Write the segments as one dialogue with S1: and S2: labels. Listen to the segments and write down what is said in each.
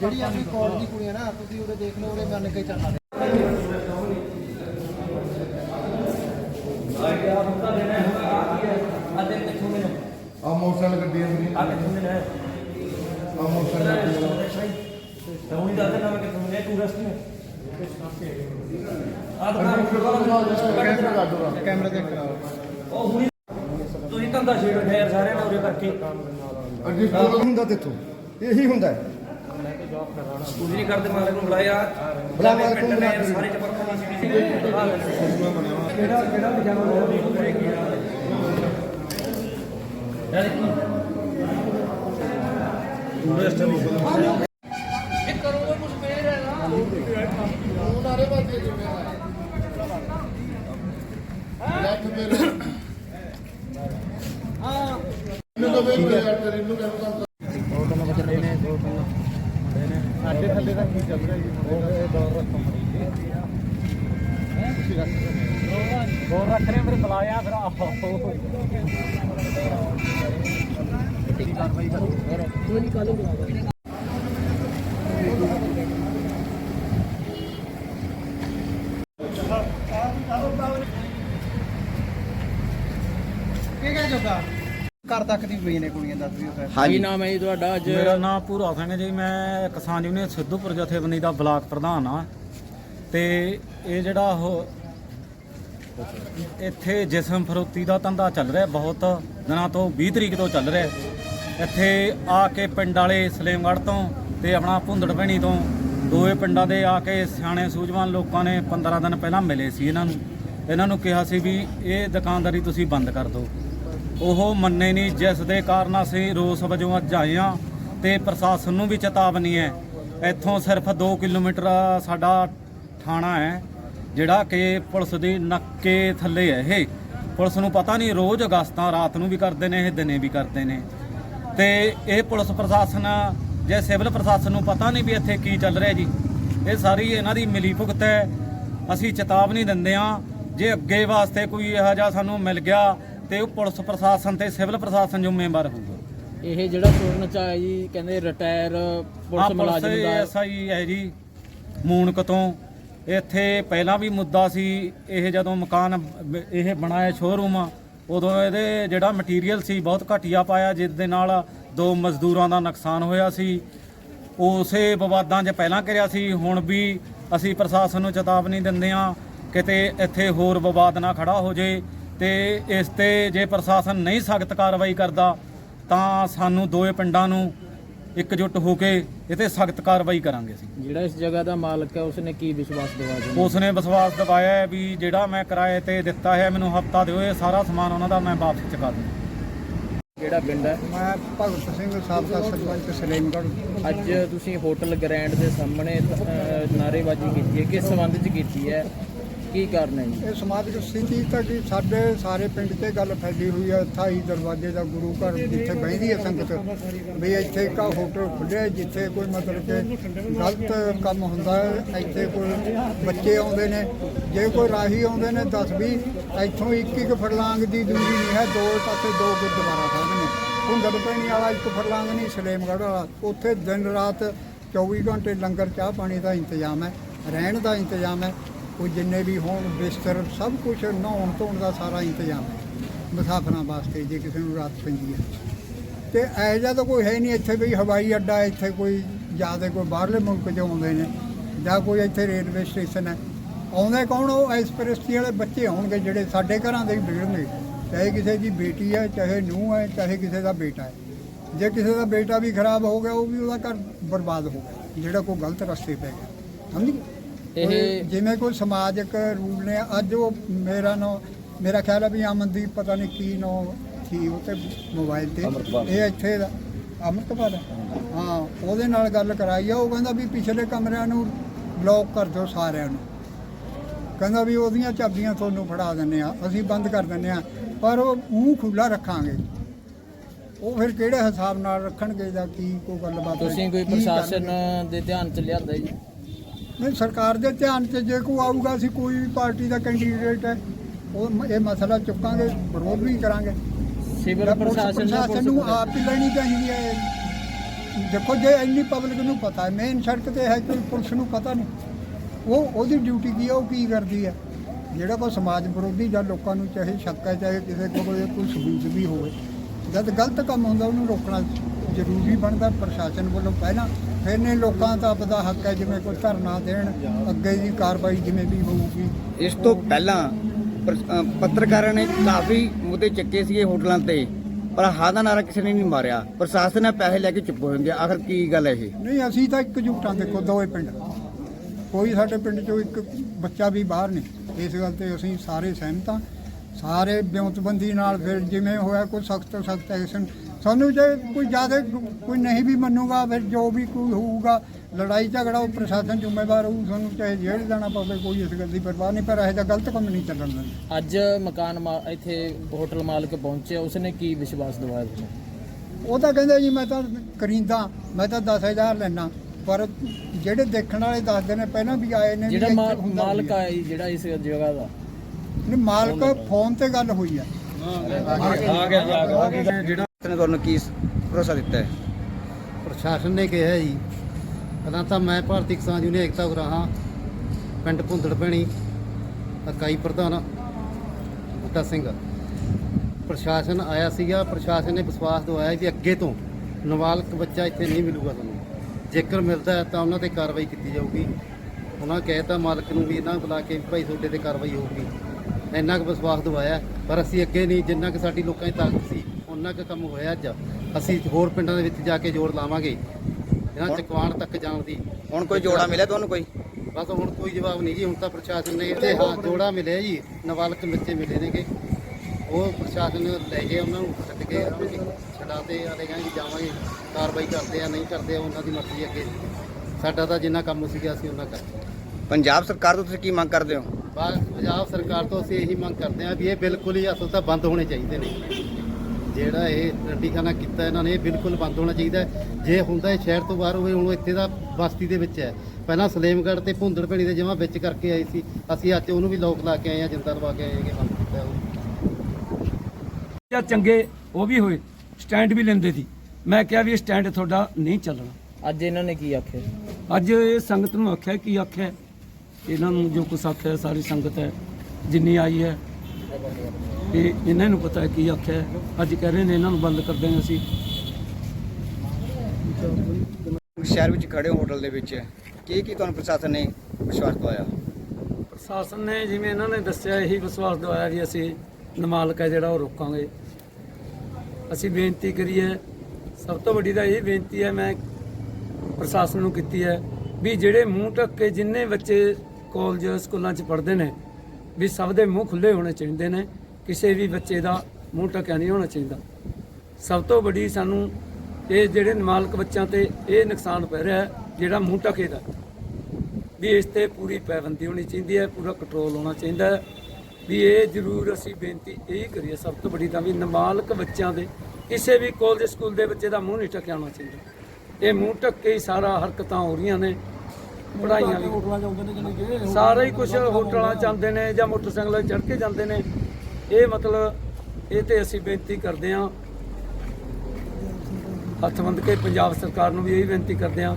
S1: ਜਿਹੜੀ ਆਪਣੀ ਕਾਲਜ ਦੀ ਕੁੜੀਆਂ ਨਾ ਤੁਸੀਂ ਉਹਦੇ ਦੇਖ ਲਓ ਉਹਦੇ ਮੰਨ ਕੇ ਚੱਲਣਾ
S2: ਆ ਮੋਟਰਸਾਈਕਲ ਗੱਡੀ ਆਪਣੀ ਆ ਮੋਟਰਸਾਈਕਲ ਗੱਡੀ ਕੈਮਰਾ ਕੱਢ ਦੋ
S1: ਕੈਮਰਾ ਚੈੱਕ ਕਰਾਓ
S3: ਤੁਸੀਂ ਧੰਦਾ ਛੇੜ ਰਹੇ ਸਾਰਿਆਂ ਨਾਲ ਉਰੇ ਕਰਕੇ।
S2: ਅੱਗੇ ਕੋਲ ਹੁੰਦਾ ਤੇਥੋਂ। ਇਹੀ ਹੁੰਦਾ ਹੈ।
S3: ਕੁਝ ਨਹੀਂ ਕਰਦੇ ਮਾਲਕ ਨੂੰ ਬੁਲਾਇਆ।
S2: ਬੁਲਾ ਨੂੰ
S3: ਪਿੰਡ ਨੇ। ਸਾਰੇ ਚਪਰਖਾ ਦੀ ਸਿਟੀ ਸੀ। ਕਿਹੜਾ ਕਿਹੜਾ ਪਜਾਮਾ ਯਾਰ ਕੀ ਟੂਰਿਸਟ
S2: ਨਾਰੇ ਬਾਜੇ ਜਿਵੇਂ ਲੱਖ ਮੇਰੇ ਹਾਂ ਇਹਨੂੰ ਤਾਂ ਵੇਖ ਯਾਰ ਤੇਰੇ ਨੂੰ ਕਹਿੰਦਾ
S1: ਸਾਡੇ ਥੱਲੇ ਦਾ ਕੀ ਚੱਲ ਰਿਹਾ ਜੀ ਇਹ ਦੌਰ ਰੱਖੋ
S3: ਹੋਰ ਰੱਖ ਰਹੇ ਮੇਰੇ ਬੁਲਾਇਆ ਫਿਰ ਆਹੋ
S1: ਕਾਰਵਾਈ ਕਰੋ ਕੋਈ ਨਹੀਂ ਕੱਲ ਬੁਲਾਵਾ ਕੀ ਕਹਿ ਜੋਗਾ ਘਰ? ਤੱਕ ਦੀ ਪਈ ਨੇ ਕੁੜੀਆਂ ਦੱਸ ਦਿਓ ਸਰ
S4: ਕੀ ਨਾਮ ਹੈ ਜੀ ਤੁਹਾਡਾ ਅੱਜ?
S5: ਮੇਰਾ ਨਾਮ ਪੂਰਾ ਸਿੰਘ ਹੈ ਜੀ। ਮੈਂ ਕਿਸਾਨ ਯੂਨੀਅਨ ਸਿੱਧੂਪੁਰ ਜਥੇਬੰਦੀ ਦਾ ਬਲਾਕ ਪ੍ਰਧਾਨ ਆ ਤੇ ਇਹ ਜਿਹੜਾ ਉਹ ਇੱਥੇ ਜਿਸਮ ਫਰੋਤੀ ਦਾ ਧੰਦਾ ਚੱਲ ਰਿਹਾ, ਬਹੁਤ ਦਿਨਾਂ ਤੋਂ 20 ਤਰੀਕ ਤੋਂ ਚੱਲ ਰਿਹਾ। ਇੱਥੇ ਆ ਕੇ ਪਿੰਡ ਵਾਲੇ ਸਲੇਮਗੜ੍ਹ ਤੋਂ ਤੇ ਆਪਣਾ ਭੁੰਦੜ ਭੈਣੀ ਤੋਂ ਦੋਵੇਂ ਪਿੰਡਾਂ ਦੇ ਆ ਕੇ ਸਿਆਣੇ ਸੂਝਵਾਨ ਲੋਕਾਂ ਨੇ 15 ਦਿਨ ਪਹਿਲਾਂ ਮਿਲੇ ਸੀ ਇਹਨਾਂ ਨੂੰ। ਇਹਨਾਂ ਨੂੰ ਕਿਹਾ ਸੀ ਵੀ ਇਹ ਦੁਕਾਨਦਾਰੀ ਤੁਸੀਂ ਬੰਦ ਕਰ ਦਿਓ। ਉਹ ਮੰਨੇ ਨਹੀਂ, ਜਿਸ ਦੇ ਕਾਰਨ ਅਸੀਂ ਰੋਸ ਵਜੋਂ ਅੱਜ ਆਏ ਹਾਂ ਤੇ ਪ੍ਰਸ਼ਾਸਨ ਨੂੰ ਵੀ ਚੇਤਾਵਨੀ ਹੈ। ਇੱਥੋਂ ਸਿਰਫ 2 ਕਿਲੋਮੀਟਰ ਸਾਡਾ ਥਾਣਾ ਹੈ। ਜਿਹੜਾ ਕਿ ਪੁਲਿਸ ਦੀ ਨੱਕੇ ਥੱਲੇ ਹੈ ਇਹ। ਪੁਲਿਸ ਨੂੰ ਪਤਾ ਨਹੀਂ ਰੋਜ਼ ਅਗਸਤਾਂ ਰਾਤ ਨੂੰ ਵੀ ਕਰਦੇ ਨੇ ਇਹ ਦਿਨੇ ਵੀ ਕਰਦੇ ਨੇ। ਤੇ ਇਹ ਪੁਲਿਸ ਪ੍ਰਸ਼ਾਸਨ ਜੇ ਸਿਵਲ ਪ੍ਰਸ਼ਾਸਨ ਨੂੰ ਪਤਾ ਨਹੀਂ ਵੀ ਇੱਥੇ ਕੀ ਚੱਲ ਰਿਹਾ ਜੀ ਇਹ ਸਾਰੀ ਇਹਨਾਂ ਦੀ ਮਿਲੀ ਭੁਗਤ ਹੈ। ਅਸੀਂ ਚੇਤਾਵਨੀ ਦਿੰਦੇ ਹਾਂ ਜੇ ਅੱਗੇ ਵਾਸਤੇ ਕੋਈ ਇਹੋ ਜਿਹਾ ਸਾਨੂੰ ਮਿਲ ਗਿਆ ਤੇ ਉਹ ਪੁਲਿਸ ਪ੍ਰਸ਼ਾਸਨ ਤੇ ਸਿਵਲ ਪ੍ਰਸ਼ਾਸਨ ਜ਼ਿੰਮੇਵਾਰ ਹੋਊਗਾ।
S4: ਇਹ ਜਿਹੜਾ ਸੁਣਨ ਚ ਆਇਆ ਜੀ ਕਹਿੰਦੇ ਰਿਟਾਇਰ
S5: ਆ
S4: ਪੁਲਿਸ
S5: ਪੁਲਿਸ
S4: ਮੁਲਾਜ਼ਮ ਦਾ।
S5: ਐਸਆਈ ਹੈ ਜੀ ਮੂਨਕ ਤੋਂ। ਇੱਥੇ ਪਹਿਲਾਂ ਵੀ ਮੁੱਦਾ ਸੀ, ਇਹ ਜਦੋਂ ਮਕਾਨ ਇਹ ਬਣਾਇਆ ਸ਼ੋਰੂਮ ਉਦੋਂ ਇਹਦੇ ਜਿਹੜਾ ਮਟੀਰੀਅਲ ਸੀ ਬਹੁਤ ਘਟੀਆ ਪਾਇਆ ਜਿਸ ਦੇ ਨਾਲ ਦੋ ਮਜ਼ਦੂਰਾਂ ਦਾ ਨੁਕਸਾਨ ਹੋਇਆ ਸੀ। ਉਸੇ ਵਿਵਾਦਾਂ 'ਚ ਪਹਿਲਾਂ ਕਰਿਆ ਸੀ, ਹੁਣ ਵੀ ਅਸੀਂ ਪ੍ਰਸ਼ਾਸਨ ਨੂੰ ਚੇਤਾਵਨੀ ਦਿੰਦੇ ਹਾਂ ਕਿਤੇ ਇੱਥੇ ਹੋਰ ਵਿਵਾਦ ਨਾ ਖੜਾ ਹੋ ਜੇ ਤੇ ਇਸ ਤੇ ਜੇ ਪ੍ਰਸ਼ਾਸਨ ਨਹੀਂ ਸਖਤ ਕਾਰਵਾਈ ਕਰਦਾ, ਤਾਂ ਸਾਨੂੰ ਦੋਏ ਪਿੰਡਾਂ ਨੂੰ ਇਕਜੁੱਟ ਹੋ ਕੇ ਇਹ ਤੇ ਸਖਤ ਕਾਰਵਾਈ ਕਰਾਂਗੇ ਅਸੀਂ।
S4: ਜਿਹੜਾ ਇਸ ਜਗ੍ਹਾ ਦਾ ਮਾਲਕ ਹੈ ਉਸਨੇ ਕੀ ਵਿਸ਼ਵਾਸ ਦਿਵਾ ਦਿੱਤਾ
S5: ਉਸ ਨੇ ਵਿਸ਼ਵਾਸ ਦਿਵਾਇਆ ਹੈ ਵੀ ਜਿਹੜਾ ਮੈਂ ਕਿਰਾਏ ਤੇ ਦਿੱਤਾ ਹੈ ਮੈਨੂੰ ਹਫਤਾ ਦਿਓ ਇਹ ਸਾਰਾ ਸਮਾਨ ਉਹਨਾਂ ਦਾ ਮੈਂ ਵਾਪਸ ਚੁਕਾ ਦੂੰ
S4: ਕਿਹੜਾ ਪਿੰਡ ਹੈ?
S1: ਮੈਂ ਭਗਤ ਸਿੰਘ ਸਾਬਕਾ ਸਰਪੰਚ ਸਲੇਮਗੜ੍ਹ।
S4: ਅੱਜ ਤੁਸੀਂ ਹੋਟਲ ਗ੍ਰੈਂਡ ਦੇ ਸਾਹਮਣੇ ਅਹ, ਨਾਅਰੇਬਾਜ਼ੀ ਕੀਤੀ ਹੈ। ਕਿਸ ਸੰਬੰਧ ਚ ਕੀਤੀ ਹੈ? ਕੀ ਕਾਰਨ ਹੈ ਜੀ?
S6: ਇਹ ਸਮਾਜਿਕ ਸਥਿਤੀ ਤਾਂ ਕਿ ਸਾਡੇ ਸਾਰੇ ਪਿੰਡ ਤੇ ਗੱਲ ਫੈਲੀ ਹੋਈ ਹੈ ਥਾਈ ਦਰਵਾਜ਼ੇ ਦਾ ਗੁਰੂ ਘਰ ਜਿੱਥੇ ਬਹਿੰਦੀ ਹੈ ਸੰਗਤ, ਵੀ ਇੱਥੇ ਇੱਕ ਹੋਟਲ ਖੁੱਲਿਆ ਜਿੱਥੇ ਕੋਈ ਮਤਲਬ ਕਿ ਗਲਤ ਕੰਮ ਹੁੰਦਾ ਹੈ, ਇੱਥੇ ਕੋਈ ਬੱਚੇ ਆਉਂਦੇ ਨੇ, ਜੇ ਕੋਈ ਰਾਹੀ ਆਉਂਦੇ ਨੇ 10 20 ਇੱਥੋਂ ਇੱਕ ਇੱਕ ਫਰਲਾਂਗ ਦੀ ਦੂਰੀ ਨਹੀਂ ਹੈ, ਦੋ ਪਾਸੇ ਦੋ ਗੁਰਦੁਆਰਾ ਸਾਹਿਬ ਨੇ। ਹੁੰਦੜ ਪੈਣੀ ਵਾਲਾ ਇੱਕ ਫਰਲਾਂਗ ਨਹੀਂ, ਸਲੇਮਗੜ੍ਹ ਵਾਲਾ, ਉੱਥੇ ਦਿਨ ਰਾਤ 24 ਘੰਟੇ ਲੰਗਰ, ਚਾਹ ਪਾਣੀ ਦਾ ਇੰਤਜ਼ਾਮ ਹੈ, ਰਹਿਣ ਦਾ ਇੰਤਜ਼ਾਮ ਹੈ ਕੋਈ ਜਿੰਨੇ ਵੀ ਹੋਣ, ਬਿਸਤਰ, ਸਭ ਕੁਝ ਨਹਾਉਣ ਧੋਣ ਦਾ ਸਾਰਾ ਇੰਤਜ਼ਾਮ ਹੈ। ਮੁਸਾਫਰਾਂ ਵਾਸਤੇ ਜੇ ਕਿਸੇ ਨੂੰ ਰਾਤ ਪੈਂਦੀ ਹੈ। ਤੇ ਐ ਜਿਹਾ ਤਾਂ ਕੋਈ ਹੈ ਨਹੀਂ ਇੱਥੇ ਵੀ ਹਵਾਈ ਅੱਡਾ, ਇੱਥੇ ਕੋਈ ਜ਼ਿਆਦਾ ਕੋਈ ਬਾਹਰਲੇ ਮੁਲਕ ਚੋਂ ਆਉਂਦੇ ਨੇ ਜਾਂ ਕੋਈ ਇੱਥੇ ਰੇਲਵੇ ਸਟੇਸ਼ਨ ਹੈ। ਆਉਂਦੇ ਕੌਣ ਉਹ? ਇਸ ਪ੍ਰਸਤੀ ਵਾਲੇ ਬੱਚੇ ਹੋਣਗੇ ਜਿਹੜੇ ਸਾਡੇ ਘਰਾਂ ਦੇ ਹੀ ਵਿਗੜਨਗੇ ਚਾਹੇ ਕਿਸੇ ਦੀ ਬੇਟੀ ਹੈ, ਚਾਹੇ ਨੂੰਹ ਹੈ, ਚਾਹੇ ਕਿਸੇ ਦਾ ਬੇਟਾ ਹੈ। ਜੇ ਕਿਸੇ ਦਾ ਬੇਟਾ ਵੀ ਖਰਾਬ ਹੋ ਗਿਆ, ਉਹ ਵੀ ਉਹਦਾ ਘਰ ਬਰਬਾਦ ਹੋ ਗਿਆ। ਜਿਹੜਾ ਕੋਈ ਗਲਤ ਰਸਤੇ ਪੈ ਗਿਆ। ਸਮਝ? ਗਏ
S4: ਇਹ-
S6: ਜਿਵੇਂ ਕੋਈ ਸਮਾਜਿਕ ਰੂਲ ਨੇ ਅੱਜ ਉਹ ਮੇਰਾ ਨਾਂ ਮੇਰਾ ਖਿਆਲ ਹੈ ਵੀ ਅਮਨਦੀਪ ਪਤਾ ਨਹੀਂ ਕੀ ਨਾਂ ਸੀ ਉਹ ਤੇ ਮੋਬਾਈਲ ਤੇ। ਇਹ ਇੱਥੇ ਦਾ ਅਮਰਤਪਾਲ ਹੈ। ਉਹਦੇ ਨਾਲ ਗੱਲ ਕਰਾਈ ਆ ਉਹ ਕਹਿੰਦਾ ਵੀ ਪਿਛਲੇ ਕਮਰਿਆਂ ਨੂੰ ਬਲੌਕ ਕਰ ਦਿਓ ਸਾਰਿਆਂ ਨੂੰ। ਕਹਿੰਦਾ ਵੀ ਉਹਦੀਆਂ ਚਾਬੀਆਂ ਤੁਹਾਨੂੰ ਫੜਾ ਦਿੰਨੇ ਆ ਅਸੀਂ ਬੰਦ ਕਰ ਦਿੰਨੇ ਆ ਪਰ ਉਹ ਮੂੰਹ ਖੁੱਲਾ ਰੱਖਾਂਗੇ। ਉਹ ਫਿਰ ਕਿਹੜੇ ਹਿਸਾਬ ਨਾਲ ਰੱਖਣਗੇ ਜਾਂ ਕੀ ਕੋਈ ਗੱਲਬਾਤ
S4: ਤੁਸੀਂ ਕੋਈ ਪ੍ਰਸ਼ਾਸਨ। ਦੇ ਧਿਆਨ ਚ ਲਿਆਂਦਾ ਜੀ?
S6: ਨਹੀਂ ਸਰਕਾਰ ਦੇ ਧਿਆਨ 'ਚ ਜੇ ਕੋਈ ਆਊਗਾ ਅਸੀਂ ਕੋਈ ਵੀ ਪਾਰਟੀ ਦਾ ਕੈਂਡੀਡੇਟ ਹੈ ਉਹ ਮ- ਇਹ ਮਸਲਾ ਚੁੱਕਾਂਗੇ ਵਿਰੋਧ ਵੀ ਕਰਾਂਗੇ।
S4: ਸਿਵਲ
S6: ਪੁਲਿਸ
S4: ਪ੍ਰਸ਼ਾਸਨ
S6: ਨੂੰ ਆਪ ਹੀ ਲੈਣੀ ਚਾਹੀਦੀ ਹੈ। ਦੇਖੋ ਜੇ ਇੰਨੀ ਪਬਲਿਕ ਨੂੰ ਪਤਾ ਹੈ ਮੇਨ ਸੜਕ ਤੇ ਹੈ ਕੋਈ ਪੁਲਿਸ ਨੂੰ ਪਤਾ ਨਹੀਂ। ਉਹ ਉਹਦੀ ਡਿਊਟੀ ਕੀ ਹੈ ਉਹ ਕੀ ਕਰਦੀ ਹੈ? ਜਿਹੜਾ ਕੋਈ ਸਮਾਜ ਵਿਰੋਧੀ ਜਾਂ ਲੋਕਾਂ ਨੂੰ ਚਾਹੇ ਸ਼ੱਕ ਹੈ ਚਾਹੇ ਕਿਸੇ ਕੋਲ ਕੋਈ ਸਬੂਤ ਵੀ ਹੋਵੇ ਜਦ ਗਲਤ ਕੰਮ ਹੁੰਦਾ ਉਹਨੂੰ ਰੋਕਣਾ। ਜ਼ਰੂਰੀ ਬਣਦਾ ਪ੍ਰਸ਼ਾਸਨ ਵੱਲੋਂ ਪਹਿਲਾਂ ਫਿਰ ਨੇ ਲੋਕਾਂ ਦਾ ਆਪਦਾ ਹੱਕ ਹੈ ਜਿਵੇਂ ਕੋਈ ਧਰਨਾ ਦੇਣ ਅੱਗੇ ਦੀ ਕਾਰਵਾਈ ਜਿਵੇਂ ਵੀ ਹੋਊਗੀ।
S7: ਇਸ ਤੋਂ ਪਹਿਲਾਂ ਪੱਤਰਕਾਰਾਂ ਨੇ ਕਾਫੀ ਮੁੱਦੇ ਚੱਕੇ ਸੀਗੇ ਹੋਟਲਾਂ ਤੇ ਪਰ ਹਾਂ ਦਾ ਨਾਰਾ ਕਿਸੇ ਨੇ ਨਹੀਂ ਮਾਰਿਆ। ਪ੍ਰਸ਼ਾਸਨ ਨੇ ਪੈਸੇ ਲੈ ਕੇ ਚੁੱਪ ਹੋ ਜਾਂਦੇ। ਆਖਰ ਕੀ ਗੱਲ ਹੈ ਇਹ?
S6: ਨਹੀਂ ਅਸੀਂ ਤਾਂ ਇਕਜੁੱਟਾਂ ਦੇਖੋ ਦੋਵੇਂ ਪਿੰਡ। ਕੋਈ ਸਾਡੇ ਪਿੰਡ ਚੋਂ ਇੱਕ ਬੱਚਾ ਵੀ ਬਾਹਰ ਨਹੀਂ। ਇਸ ਗੱਲ ਤੇ ਅਸੀਂ ਸਾਰੇ ਸਹਿਮਤ ਹਾਂ। ਸਾਰੇ ਬਿਉਂਤਬੰਦੀ ਨਾਲ ਫਿਰ ਜਿਵੇਂ ਹੋਇਆ ਕੋਈ ਸਖਤ ਤੋਂ ਸਖਤ ਐਕਸ਼ਨ। ਸਾਨੂੰ ਜੇ ਕੋਈ ਜ਼ਿਆਦਾ ਕੋਈ ਨਹੀਂ ਵੀ ਮੰਨੂਗਾ ਫਿਰ ਜੋ ਵੀ ਕੋਈ ਹੋਊਗਾ ਲੜਾਈ ਝਗੜਾ ਉਹ ਪ੍ਰਸ਼ਾਸਨ ਜ਼ਿੰਮੇਵਾਰ ਹੋਊ ਸਾਨੂੰ ਚਾਹੇ ਜੇਲ੍ਹ ਜਾਣਾ ਪਵੇ ਕੋਈ ਇਸ ਗੱਲ ਦੀ ਪਰਵਾਹ ਨਹੀਂ ਪਰ ਇਹ ਜਿਹਾ ਗਲਤ ਕੰਮ ਨਹੀਂ ਚੱਲਣ ਦਿੰਦੇ।
S4: ਅੱਜ ਮਕਾਨ ਮਾ- ਇੱਥੇ ਹੋਟਲ ਮਾਲਕ ਪਹੁੰਚਿਆ ਉਸਨੇ ਕੀ ਵਿਸ਼ਵਾਸ ਦਿਵਾਇਆ ਤੁਹਾਨੂੰ?
S6: ਉਹ ਤਾਂ ਕਹਿੰਦੇ ਜੀ ਮੈਂ ਤਾਂ ਕਰੀਂਦਾ ਮੈਂ ਤਾਂ 10000 ਲੈਣਾ ਪਰ ਜਿਹੜੇ ਦੇਖਣ ਵਾਲੇ ਦੱਸਦੇ ਨੇ ਪਹਿਲਾਂ ਵੀ ਆਏ ਨੇ ਵੀ
S4: ਜਿਹੜਾ
S6: ਇੱਥੇ
S4: ਮਾ-
S6: ਹੁੰਦਾ ਵੀ
S4: ਮਾਲਕ
S6: ਹੈ।
S4: ਜੀ ਜਿਹੜਾ ਇਸ ਜਗ੍ਹਾ ਦਾ।
S6: ਨਹੀਂ ਮਾਲਕ ਫੋਨ ਤੇ ਗੱਲ ਹੋਈ ਆ।
S7: ਜਿਹੜਾ ਤੁਹਾਨੂੰ ਕੀ ਭਰੋਸਾ ਦਿੱਤਾ ਹੈ?
S1: ਪ੍ਰਸ਼ਾਸਨ ਨੇ ਕਿਹਾ ਜੀ ਪਹਿਲਾਂ ਤਾਂ ਮੈਂ ਭਾਰਤੀ ਕਿਸਾਨ ਯੂਨੀਅਨ ਏਕਤਾ ਉਗਰਾਹਾਂ ਪਿੰਡ ਭੁੰਦੜ ਪੈਣੀ ਇਕਾਈ ਪ੍ਰਧਾਨ ਬੂਟਾ ਸਿੰਘ। ਪ੍ਰਸ਼ਾਸਨ ਆਇਆ ਸੀਗਾ ਪ੍ਰਸ਼ਾਸਨ ਨੇ ਵਿਸ਼ਵਾਸ ਦਵਾਇਆ ਵੀ ਅੱਗੇ ਤੋਂ ਨਾਬਾਲਗ ਬੱਚਾ ਇੱਥੇ ਨਹੀਂ ਮਿਲੂਗਾ ਤੁਹਾਨੂੰ ਜੇਕਰ ਮਿਲਦਾ ਹੈ ਤਾਂ ਉਹਨਾਂ ਤੇ ਕਾਰਵਾਈ ਕੀਤੀ ਜਾਊਗੀ। ਉਹਨਾਂ ਕਹਿਤਾ ਮਾਲਕ ਨੂੰ ਵੀ ਇਹਨਾਂ ਬੁਲਾ ਕੇ ਭਾਈ ਤੁਹਾਡੇ ਤੇ ਕਾਰਵਾਈ ਹੋਊਗੀ। ਇੰਨਾ ਕੁ ਵਿਸ਼ਵਾਸ ਦਵਾਇਆ ਪਰ ਅਸੀਂ ਅੱਗੇ ਨਹੀਂ ਜਿੰਨਾ ਕਿ ਸਾਡੀ ਲੋਕਾਂ ਦੀ ਤਾਕਤ ਸੀ ਉਹਨਾਂ ਕੁ ਕੰਮ ਹੋਇਆ ਅੱਜ। ਅਸੀਂ ਹੋਰ ਪਿੰਡਾਂ ਦੇ ਵਿੱਚ ਜਾ ਕੇ ਜੋਰ ਲਾਵਾਂਗੇ ਇਹਨਾਂ ਚਕਵਾਣ ਤੱਕ ਜਾਣ ਦੀ।
S7: ਹੁਣ ਕੋਈ ਜੋੜਾ ਮਿਲਿਆ ਤੁਹਾਨੂੰ ਕੋਈ?
S1: ਬਸ ਹੁਣ ਕੋਈ ਜਵਾਬ ਨਹੀਂ ਜੀ ਹੁਣ ਤਾਂ ਪ੍ਰਸ਼ਾਸਨ ਨੇ ਤੇ ਹਾਂ ਜੋੜਾ ਮਿਲਿਆ ਜੀ ਨਾਬਾਲਗ ਬੱਚੇ ਮਿਲੇ ਨੇਗੇ। ਉਹ ਪ੍ਰਸ਼ਾਸਨ ਲੈ ਗਏ ਉਹਨਾਂ ਨੂੰ ਛੱਡ ਕੇ ਛਡਾਤੇ ਆਲੇ ਕਹਿੰਦੇ ਜਾਵਾਂਗੇ ਕਾਰਵਾਈ ਕਰਦੇ ਆ ਨਹੀਂ ਕਰਦੇ ਉਹਨਾਂ ਦੀ ਮਰਜ਼ੀ ਅੱਗੇ। ਸਾਡਾ ਤਾਂ ਜਿੰਨਾ ਕੰਮ ਸੀਗਾ ਅਸੀਂ ਉਹਨਾਂ ਕਰ
S7: ਪੰਜਾਬ ਸਰਕਾਰ ਤੋਂ ਤੁਸੀਂ ਕੀ ਮੰਗ ਕਰਦੇ ਹੋ?
S1: ਬਸ ਪੰਜਾਬ ਸਰਕਾਰ ਤੋਂ ਅਸੀਂ ਇਹੀ ਮੰਗ ਕਰਦੇ ਹਾਂ ਵੀ ਇਹ ਬਿਲਕੁਲ ਹੀ ਅਸਲ ਤਾਂ ਬੰਦ ਹੋਣੇ ਚਾਹੀਦੇ ਨੇ। ਜਿਹੜਾ ਇਹ ਰੰਡੀਖਾਨਾ ਕੀਤਾ ਇਹਨਾਂ ਨੇ ਇਹ ਬਿਲਕੁਲ ਬੰਦ ਹੋਣਾ ਚਾਹੀਦਾ। ਜੇ ਹੁੰਦਾ ਇਹ ਸ਼ਹਿਰ ਤੋਂ ਬਾਹਰ ਹੋਵੇ ਹੁਣ ਇੱਥੇ ਦਾ ਬਸਤੀ ਦੇ ਵਿੱਚ ਹੈ। ਪਹਿਲਾਂ ਸਲੇਮਗੜ੍ਹ ਤੇ ਭੁੰਦੜ ਭੇੜੀ ਦੇ ਜਮਾ ਵਿੱਚ ਕਰਕੇ ਆਏ ਸੀ। ਅਸੀਂ ਅੱਜ ਉਹਨੂੰ ਵੀ ਲੋਕ ਲਾ ਕੇ ਆਏ ਆ ਜਿੰਦਾ ਲਵਾ ਕੇ ਆਏ ਹੈਗੇ ਬੰਦ ਕੀਤਾ ਉਹ।
S8: ਜਾਂ ਚੰਗੇ ਉਹ ਵੀ ਹੋਏ ਸਟੈਂਡ ਵੀ ਲੈਂਦੇ ਸੀ। ਮੈਂ ਕਿਹਾ ਵੀ ਇਹ ਸਟੈਂਡ ਤੁਹਾਡਾ ਨਹੀਂ ਚੱਲਣਾ।
S4: ਅੱਜ ਇਹਨਾਂ ਨੇ ਕੀ ਆਖਿਆ?
S8: ਅੱਜ ਇਹ ਸੰਗਤ ਨੂੰ ਆਖਿਆ ਕੀ ਆਖਿਆ? ਇਹਨਾਂ ਨੂੰ ਜੋ ਕੁਛ ਆਖਿਆ ਸਾਰੀ ਸੰਗਤ ਹੈ ਜਿੰਨੀ ਆਈ ਹੈ ਇਹ ਇਹਨਾਂ ਨੂੰ ਪਤਾ ਹੈ ਕੀ ਆਖਿਆ ਅੱਜ ਕਹਿ ਰਹੇ ਨੇ ਇਹਨਾਂ ਨੂੰ ਬੰਦ ਕਰ ਦੇਣਾ ਅਸੀਂ।
S7: ਸ਼ਹਿਰ ਵਿੱਚ ਖੜੇ ਹੋ ਹੋਟਲ ਦੇ ਵਿੱਚ ਕੀ ਕੀ ਤੁਹਾਨੂੰ ਪ੍ਰਸ਼ਾਸਨ ਨੇ ਵਿਸ਼ਵਾਸ ਦਵਾਇਆ?
S8: ਪ੍ਰਸ਼ਾਸਨ ਨੇ ਜਿਵੇਂ ਇਹਨਾਂ ਨੇ ਦੱਸਿਆ ਇਹੀ ਵਿਸ਼ਵਾਸ ਦਿਵਾਇਆ ਵੀ ਅਸੀਂ ਨਮਾਲਕ ਹੈ ਜਿਹੜਾ ਉਹ ਰੋਕਾਂਗੇ। ਅਸੀਂ ਬੇਨਤੀ ਕਰੀਏ ਸਭ ਤੋਂ ਵੱਡੀ ਤਾਂ ਇਹ ਬੇਨਤੀ ਹੈ ਮੈਂ ਪ੍ਰਸ਼ਾਸਨ ਨੂੰ ਕੀਤੀ ਹੈ ਵੀ ਜਿਹੜੇ ਮੂੰਹ ਢੱਕ ਕੇ ਜਿੰਨੇ ਬੱਚੇ ਕਾਲਜ, ਸਕੂਲਾਂ 'ਚ ਪੜ੍ਹਦੇ ਨੇ ਵੀ ਸਭ ਦੇ ਮੂੰਹ ਖੁੱਲੇ ਹੋਣੇ ਚਾਹੀਦੇ ਨੇ, ਕਿਸੇ ਵੀ ਬੱਚੇ ਦਾ ਮੂੰਹ ਢੱਕਿਆ ਨਹੀਂ ਹੋਣਾ ਚਾਹੀਦਾ। ਸਭ ਤੋਂ ਵੱਡੀ ਸਾਨੂੰ ਇਹ ਜਿਹੜੇ ਨਮਾਲਕ ਬੱਚਿਆਂ ਤੇ ਇਹ ਨੁਕਸਾਨ ਪੈ ਰਿਹਾ ਜਿਹੜਾ ਮੂੰਹ ਢਕੇ ਦਾ ਵੀ ਇਸ ਤੇ ਪੂਰੀ ਪਾਬੰਦੀ ਹੋਣੀ ਚਾਹੀਦੀ ਹੈ, ਪੂਰਾ ਕੰਟਰੋਲ ਹੋਣਾ ਚਾਹੀਦਾ ਹੈ। ਵੀ ਇਹ ਜ਼ਰੂਰ ਅਸੀਂ ਬੇਨਤੀ ਇਹ ਕਰੀਏ, ਸਭ ਤੋਂ ਵੱਡੀ ਤਾਂ ਵੀ ਨਮਾਲਕ ਬੱਚਿਆਂ ਦੇ, ਕਿਸੇ ਵੀ ਕਾਲਜ, ਸਕੂਲ ਦੇ ਬੱਚੇ ਦਾ ਮੂੰਹ ਨਹੀਂ ਢੱਕਿਆ ਹੋਣਾ ਚਾਹੀਦਾ। ਇਹ ਮੂੰਹ ਢੱਕ ਕੇ ਹੀ ਸਾਰਾ ਹਰਕਤਾਂ ਹੋ ਰਹੀਆਂ ਨੇ ਪੜਾਈਆਂ ਵੀ ਸਾਰਾ ਹੀ ਕੁਝ ਹੋਟਲਾਂ ਚ ਆਉਂਦੇ ਨੇ ਜਾਂ ਮੋਟਰਸਾਈਕਲਾਂ ਚੜ੍ਹ ਕੇ ਜਾਂਦੇ ਨੇ। ਇਹ ਮਤਲਬ ਇਹ ਤੇ ਅਸੀਂ ਬੇਨਤੀ ਕਰਦੇ ਹਾਂ। ਹੱਥ ਬੰਦ ਕੇ ਪੰਜਾਬ ਸਰਕਾਰ ਨੂੰ ਵੀ ਇਹ ਬੇਨਤੀ ਕਰਦੇ ਹਾਂ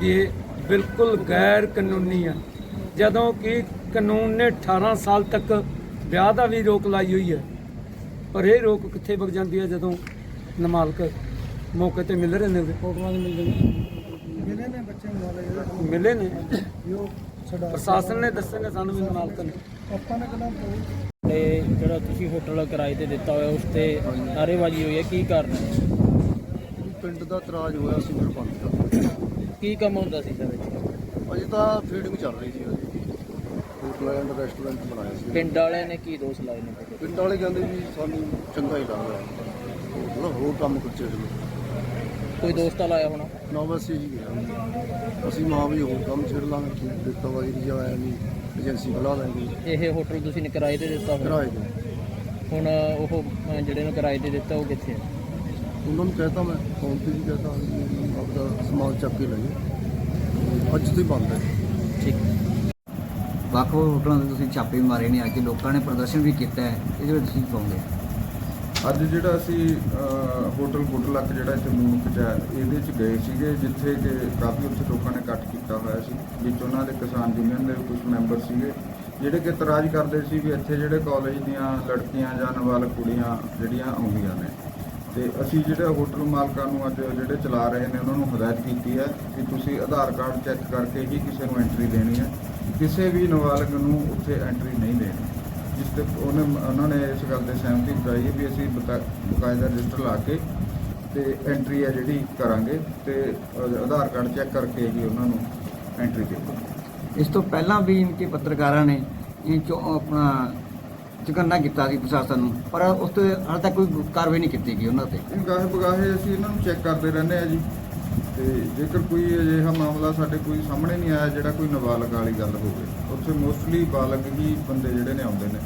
S8: ਕਿ ਇਹ ਬਿਲਕੁਲ ਗੈਰ ਕਾਨੂੰਨੀ ਹੈ। ਜਦੋਂ ਕਿ ਕਾਨੂੰਨ ਨੇ 18 ਸਾਲ ਤੱਕ ਵਿਆਹ ਦਾ ਵੀ ਰੋਕ ਲਾਈ ਹੋਈ ਹੈ ਪਰ ਇਹ ਰੋਕ ਕਿੱਥੇ ਵਗ ਜਾਂਦੀ ਹੈ ਜਦੋਂ ਨਮਾਲਕ ਮੌਕੇ ਤੇ ਮਿਲ ਰਹੇ ਨੇ ਫੋਟੋਆਂ ਦੇ ਮਿਲਦੇ ਨੇ
S6: ਮਿਲੇ ਨੂੰ
S8: ਮਿਲੇ ਨੇ? ਪ੍ਰਸ਼ਾਸਨ ਨੇ ਦੱਸਿਆ ਨੇ ਸਾਨੂੰ ਵੀ ਨਮਾਲਕ ਨੇ
S6: ਆਪਾਂ ਨੇ ਕਹਿੰਦਾ
S4: ਤੇ ਜਿਹੜਾ ਤੁਸੀਂ ਹੋਟਲ ਕਿਰਾਏ ਤੇ ਦਿੱਤਾ ਹੋਇਆ ਉਸ ਤੇ ਨਾਅਰੇਬਾਜ਼ੀ ਹੋਈ ਹੈ ਕੀ ਕਾਰਨ ਹੈ?
S2: ਪਿੰਡ ਦਾ ਇਤਰਾਜ਼ ਹੋਇਆ ਸੀ ਸਰਪੰਚ ਦਾ।
S4: ਕੀ ਕੰਮ ਹੁੰਦਾ ਸੀ ਵਿੱਚ
S2: ਅਜੇ ਤਾਂ ਫੀਡਿੰਗ ਚੱਲ ਰਹੀ ਸੀ ਅਜੇ। ਹੋਟਲ ਐਂਡ ਰੈਸਟੋਰੈਂਟ ਬਣਾਇਆ ਸੀ।
S4: ਪਿੰਡ ਵਾਲਿਆਂ ਨੇ ਕੀ ਦੋਸ਼ ਲਾਏ ਨੇ? ਤੁਹਾਡੇ?
S2: ਪਿੰਡ ਵਾਲੇ ਕਹਿੰਦੇ ਵੀ ਸਾਨੂੰ ਚੰਗਾ ਹੀ ਲੱਗਦਾ। ਹੋਰ ਕੰਮ ਕੁਛ ਨਹੀਂ
S4: ਕੋਈ ਦੋਸਤ ਲਾਇਆ ਹੋਣਾ?
S2: ਨਾ ਬਸ ਇਹੀ ਗਿਆ ਅਸੀਂ ਮਾਂ ਵੀ ਹੋਰ ਕੰਮ ਛੇੜ ਲਾਂਗੇ ਦਿੱਤਾ ਵਾਰੀ ਦੀ ਆਇਆ ਨਹੀਂ ਏਜੰਸੀ ਬੁਲਾ ਲਾਂਗੇ
S4: ਇਹ ਹੋਟਲ ਤੁਸੀਂ ਨੇ ਕਿਰਾਏ ਤੇ ਦਿੱਤਾ ਹੋਇਆ?
S2: ਕਿਰਾਏ ਦੇ
S4: ਹੁਣ ਉਹ ਅਹ, ਜਿਹੜੇ ਨੂੰ ਕਿਰਾਏ ਤੇ ਦਿੱਤਾ ਉਹ ਕਿੱਥੇ ਹੈ
S2: ਉਹਨਾਂ ਨੂੰ ਕਹਿਤਾ ਮੈਂ ਫੋਨ ਤੇ ਵੀ ਕਹਿਤਾ ਵੀ ਆਪਦਾ ਸਮਾਨ ਚੱਕ ਕੇ ਲੈ ਜਾਓ। ਅੱਜ ਤੋਂ ਹੀ ਬੰਦ ਹੈ।
S4: ਠੀਕ।
S7: ਵੱਖ ਵੱਖ ਹੋਟਲਾਂ ਤੇ ਤੁਸੀਂ ਛਾਪੇ ਮਾਰੇ ਨੇ ਅੱਜ ਲੋਕਾਂ ਨੇ ਪ੍ਰਦਰਸ਼ਨ ਵੀ ਕੀਤਾ ਹੈ ਇਹਦੇ ਵਿੱਚ ਤੁਸੀਂ ਕਹੋਗੇ?
S9: ਅੱਜ ਜਿਹੜਾ ਅਸੀਂ ਅਹ, ਹੋਟਲ ਗੁੱਡਲੱਕ ਜਿਹੜਾ ਇੱਥੇ ਮੂਨਕ ਚ ਹੈ ਇਹਦੇ ਚ ਗਏ ਸੀਗੇ ਜਿੱਥੇ ਕਿ ਕਾਫੀ ਉੱਥੇ ਲੋਕਾਂ ਨੇ ਇਕੱਠ ਕੀਤਾ ਹੋਇਆ ਸੀ। ਵਿੱਚ ਉਹਨਾਂ ਦੇ ਕਿਸਾਨ ਯੂਨੀਅਨ ਦੇ ਕੁਝ ਮੈਂਬਰ ਸੀਗੇ ਜਿਹੜੇ ਕਿ ਇਤਰਾਜ਼ ਕਰਦੇ ਸੀ ਵੀ ਇੱਥੇ ਜਿਹੜੇ ਕਾਲਜ ਦੀਆਂ ਲੜਕੀਆਂ ਜਾਂ ਨਾਬਾਲਗ ਕੁੜੀਆਂ ਜਿਹੜੀਆਂ ਆਉਂਦੀਆਂ ਨੇ। ਤੇ ਅਸੀਂ ਜਿਹੜੇ ਹੋਟਲ ਮਾਲਕਾਂ ਨੂੰ ਅੱਜ ਜਿਹੜੇ ਚਲਾ ਰਹੇ ਨੇ ਉਹਨਾਂ ਨੂੰ ਹਦਾਇਤ ਕੀਤੀ ਹੈ ਕਿ ਤੁਸੀਂ ਆਧਾਰ ਕਾਰਡ ਚੈੱਕ ਕਰਕੇ ਹੀ ਕਿਸੇ ਨੂੰ ਐਂਟਰੀ ਦੇਣੀ ਹੈ। ਕਿਸੇ ਵੀ ਨਾਬਾਲਗ ਨੂੰ ਉੱਥੇ ਐਂਟਰੀ ਨਹੀਂ ਦੇਣੀ। ਜਿਸ ਤੇ ਉਹਨੇ ਉਹਨਾਂ ਨੇ ਇਸ ਗੱਲ ਤੇ ਸਹਿਮਤੀ ਜਤਾਈ ਹੈ ਵੀ ਅਸੀਂ ਬਤਾ- ਬਕਾਇਦਾ ਰਜਿਸਟਰ ਲਾ ਕੇ ਤੇ ਐਂਟਰੀ ਹੈ ਜਿਹੜੀ ਕਰਾਂਗੇ ਤੇ ਆਧਾਰ ਕਾਰਡ ਚੈੱਕ ਕਰਕੇ ਹੀ ਉਹਨਾਂ ਨੂੰ ਐਂਟਰੀ ਦੇਵਾਂਗੇ।
S7: ਇਸ ਤੋਂ ਪਹਿਲਾਂ ਵੀ ਇਨਕੇ ਪੱਤਰਕਾਰਾਂ ਨੇ ਇਹ ਚੋ ਆਪਣਾ ਚੁਕੰਨਾ ਕੀਤਾ ਸੀ ਪ੍ਰਸ਼ਾਸਨ ਨੂੰ ਪਰ ਉਸ ਤੇ ਹਾਲੇ ਤੱਕ ਕੋਈ ਕਾਰਵਾਈ ਨਹੀਂ ਕੀਤੀ ਗਈ ਉਹਨਾਂ ਤੇ।
S9: ਇਹ ਗਾਹੇ ਬਗਾਹੇ ਅਸੀਂ ਇਹਨਾਂ ਨੂੰ ਚੈੱਕ ਕਰਦੇ ਰਹਿੰਦੇ ਆ ਜੀ। ਤੇ ਜੇਕਰ ਕੋਈ ਅਜਿਹਾ ਮਾਮਲਾ ਸਾਡੇ ਕੋਈ ਸਾਹਮਣੇ ਨਹੀਂ ਆਇਆ, ਜਿਹੜਾ ਕੋਈ ਨਾਬਾਲਗ ਵਾਲੀ ਗੱਲ ਹੋਵੇ, ਉੱਥੇ ਮੋਸਟਲੀ ਬਾਲਗ ਹੀ ਬੰਦੇ ਜਿਹੜੇ ਨੇ ਆਉਂਦੇ ਨੇ।